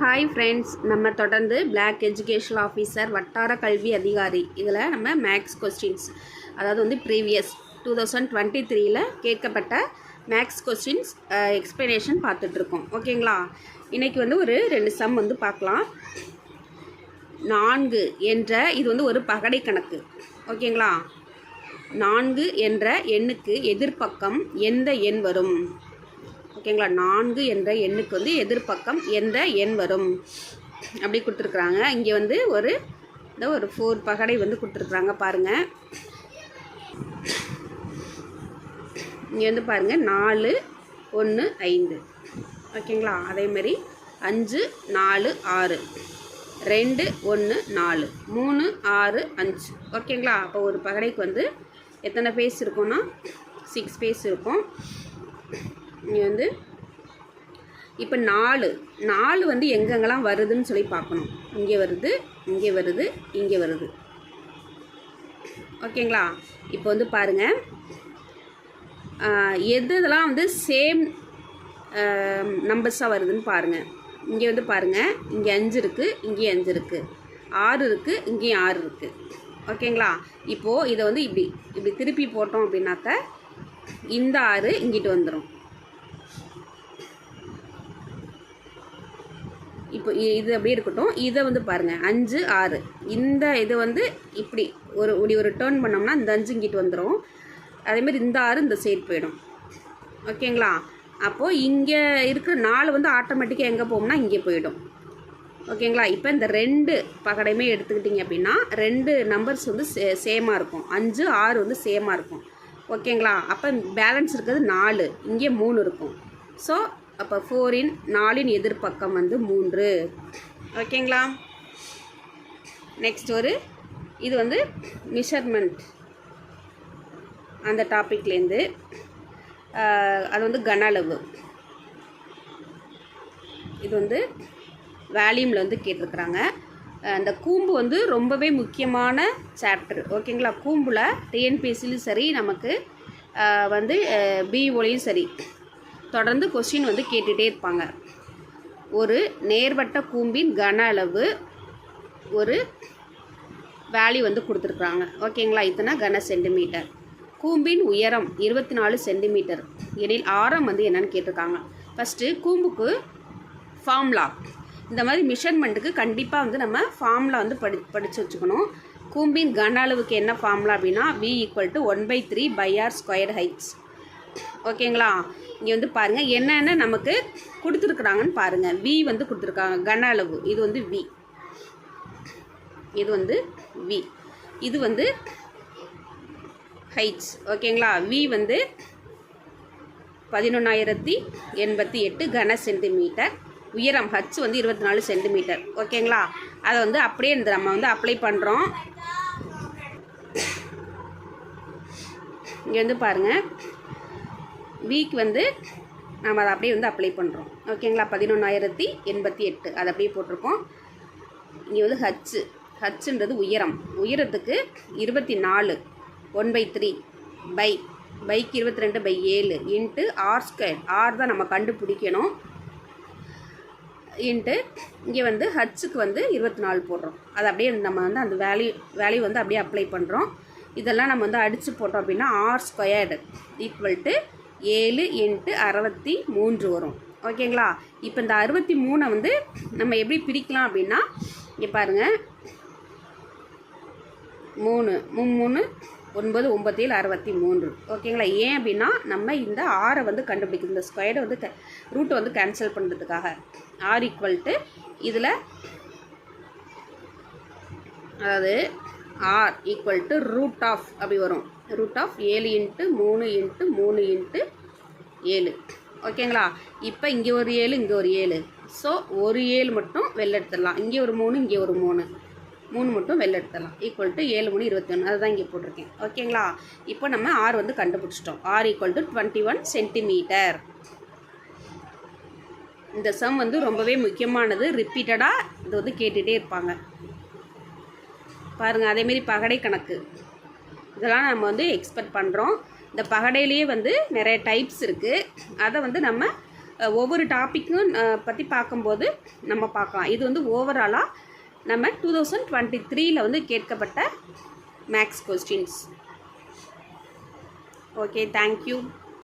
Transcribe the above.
Hi friends நம்ம தொடர்ந்து black educational officer வட்டார கல்வி அதிகாரி. இதில் நம்ம மேக்ஸ் கொஸ்டின்ஸ் அதாவது வந்து ப்ரீவியஸ் டூ தௌசண்ட் டுவெண்ட்டி த்ரீயில் கேட்கப்பட்ட மேக்ஸ் கொஸ்டின்ஸ் எக்ஸ்ப்ளனேஷன் பார்த்துட்ருக்கோம். ஓகேங்களா இன்றைக்கி வந்து ஒரு ரெண்டு சம் வந்து பார்க்கலாம். நான்கு என்ற இது வந்து ஒரு பகடை கணக்கு. ஓகேங்களா நான்கு என்ற எண்ணுக்கு எதிர்ப்பக்கம் எந்த எண் வரும்? ஓகேங்களா? நான்கு என்ற எண்ணுக்கு வந்து எதிர்ப்பக்கம் எந்த எண் வரும்? அப்படி கொடுத்துருக்குறாங்க. இங்கே வந்து ஒரு இந்த ஒரு ஃபோர் பகடை வந்து கொடுத்துருக்குறாங்க. பாருங்கள் இங்கே வந்து பாருங்கள் நாலு ஒன்று ஐந்து. ஓகேங்களா? அதேமாரி அஞ்சு நாலு ஆறு. ரெண்டு ஒன்று நாலு. மூணு ஆறு அஞ்சு. ஓகேங்களா? அப்போ ஒரு பகடைக்கு வந்து எத்தனை பேஸ் இருக்கும்னா? சிக்ஸ் பேஸ் இருக்கும். இங்கே வந்து இப்போ நாலு நாலு வந்து எங்கெங்கெல்லாம் வருதுன்னு சொல்லி பார்க்கணும். இங்கே வருது இங்கே வருது இங்கே வருது. ஓகேங்களா? இப்போ வந்து பாருங்கள் எது இதெல்லாம் வந்து சேம் நம்பர்ஸாக வருதுன்னு பாருங்கள் இங்கே வந்து பாருங்கள் இங்கே அஞ்சு இருக்குது இங்கேயும் அஞ்சு இருக்குது ஆறு இருக்குது இங்கேயும் ஆறு இருக்குது ஓகேங்களா? இப்போது இதை வந்து இப்படி இப்படி திருப்பி போட்டோம் அப்படின்னாக்க இந்த ஆறு இங்கிட்டு வந்துடும் இப்போ இ- இது அப்படியே இருக்கட்டும். இதை வந்து பாருங்கள் அஞ்சு ஆறு. இந்த இது வந்து இப்படி ஒரு இப்படி ஒரு டேர்ன் பண்ணோம்னா இந்த அஞ்சு இங்கிட்டு வந்துடும் அதேமாரி இந்த ஆறு இந்த சைடு போயிடும். ஓகேங்களா அப்போது இங்கே இருக்கிற நாலு வந்து ஆட்டோமேட்டிக்காக எங்கே போகும்னா இங்கே போயிடும். ஓகேங்களா இப்போ இந்த ரெண்டு பகடையுமே எடுத்துக்கிட்டிங்க அப்படின்னா ரெண்டு நம்பர்ஸ் வந்து சே சேமாக இருக்கும். அஞ்சு ஆறு வந்து சேமாக இருக்கும். ஓகேங்களா அப்போ பேலன்ஸ் இருக்கிறது நாலு. இங்கே மூணு இருக்கும். ஸோ அப்போ ஃபோரின் நாலின் எதிர்ப்பக்கம் வந்து மூன்று. ஓகேங்களா நெக்ஸ்ட் ஒரு இது வந்து மிஷர்மெண்ட் அந்த டாப்பிக்லேருந்து அது வந்து கன அளவு. இது வந்து வேல்யூமில் வந்து கேட்டிருக்கிறாங்க. அந்த கூம்பு வந்து ரொம்பவே முக்கியமான சாப்டர் ஓகேங்களா கூம்பில் டிஎன்பிஎஸ்சிலையும் சரி நமக்கு வந்து பிஓலையும் சரி. தொடர்ந்து கொஸ்டின் வந்து கேட்டுகிட்டே இருப்பாங்க. ஒரு நேர்வட்ட கூம்பின் கன அளவு ஒரு வேல்யூ வந்து கொடுத்துருக்குறாங்க. ஓகேங்களா இத்தனை கன சென்டிமீட்டர் கூம்பின் உயரம் இருபத்தி நாலு சென்டிமீட்டர் எனில் ஆரம் வந்து என்னன்னு கேட்டிருக்காங்க. ஃபஸ்ட்டு கூம்புக்கு ஃபார்ம்லா இந்த மாதிரி மிஷர்மெண்ட்டுக்கு கண்டிப்பாக வந்து நம்ம ஃபார்ம்லா வந்து படி படித்து வச்சுக்கணும். கூம்பின் கன அளவுக்கு என்ன ஃபார்ம்லா அப்படின்னா V equal to one by three pi R square heights ஓகேங்களா? இங்கே வந்து பாருங்கள் என்னென்ன நமக்கு கொடுத்துருக்குறாங்கன்னு பாருங்கள் வி வந்து கொடுத்துருக்காங்க. கன அளவு. இது வந்து வி இது வந்து வி இது வந்து ஹைட்ஸ் ஓகேங்களா? வி வந்து பதினொன்றாயிரத்தி எண்பத்தி எட்டு கன சென்டிமீட்டர். உயரம் ஹச் வந்து இருபத்தி நாலு சென்டிமீட்டர். ஓகேங்களா? அதை வந்து அப்படியே இந்த நம்ம வந்து அப்ளை பண்ணுறோம் இங்கே வந்து பாருங்கள் வீக் வந்து நம்ம அதை அப்படியே வந்து அப்ளை பண்ணுறோம் ஓகேங்களா பதினொன்றாயிரத்தி எண்பத்தி எட்டு. அதை அப்படியே போட்டிருக்கோம். இங்கே வந்து ஹச்சு ஹச்சுன்றது உயரம். உயரத்துக்கு இருபத்தி நாலு ஒன் பை த்ரீ பை பைக்கு இருபத்தி ரெண்டு பை ஏழு இன்ட்டு ஆர் ஸ்கொயர் ஆர் தான் நம்ம கண்டுபிடிக்கணும். இன்ட்டு இங்கே வந்து ஹச்சுக்கு வந்து இருபத்தி நாலு போடுறோம். அது அப்படியே நம்ம வந்து அந்த வேல்யூ வேல்யூ வந்து அப்படியே அப்ளை பண்ணுறோம் இதெல்லாம் நம்ம வந்து அடித்து போட்டோம் அப்படின்னா ஆர் ஸ்கொயர்டு ஈக்குவல் டு ஏழு எட்டு அறுபத்தி மூன்று வரும். ஓகேங்களா? இப்போ இந்த அறுபத்தி மூணை வந்து நம்ம எப்படி பிரிக்கலாம் அப்படின்னா இங்கே பாருங்கள் மூணு மூணு மூணு ஒன்பது ஒம்பத்தேழு அறுபத்தி மூன்று. ஓகேங்களா? ஏன் அப்படின்னா நம்ம இந்த ஆறை வந்து கண்டுபிடிக்கணும். இந்த ஸ்கொயரை வந்து க ரூட்டை வந்து கேன்சல் பண்ணுறதுக்காக ஆர் ஈக்குவல்ட்டு இதில் அதாவது R equal to root of அப்படி வரும். ரூட் ஆஃப் ஏழு இன்ட்டு மூணு இன்ட்டு மூணு இன்ட்டு ஏழு. ஓகேங்களா இப்போ இங்கே ஒரு ஏழு இங்கே ஒரு ஏழு. ஸோ ஒரு ஏழு மட்டும் வெளில எடுத்துடலாம். இங்கே ஒரு மூணு இங்கே ஒரு மூணு. மூணு மட்டும் வெளில எடுத்துடலாம். ஈக்குவல் டு ஏழு மூணு இருபத்தி ஒன்று அதுதான் இங்கே போட்டிருக்கேன். ஓகேங்களா இப்போ நம்ம ஆர் வந்து கண்டுபிடிச்சிட்டோம். R equal to twenty one centimetre இந்த சம் வந்து ரொம்பவே முக்கியமானது. ரிப்பீட்டடாக இது வந்து கேட்டுகிட்டே இருப்பாங்க. பாருங்கள் அதேமாரி பகடை கணக்கு. இதெல்லாம் நம்ம வந்து எக்ஸ்பெக்ட் பண்ணுறோம் இந்த பகடையிலேயே வந்து நிறைய டைப்ஸ் இருக்குது அதை வந்து நம்ம ஒவ்வொரு டாப்பிக்கும் பற்றி பார்க்கும்போது நம்ம பார்க்கலாம். இது வந்து ஓவராலாக நம்ம டூ தௌசண்ட் டுவெண்ட்டி த்ரீயில் வந்து கேட்கப்பட்ட மேக்ஸ் கொஸ்டின்ஸ் ஓகே தேங்க்யூ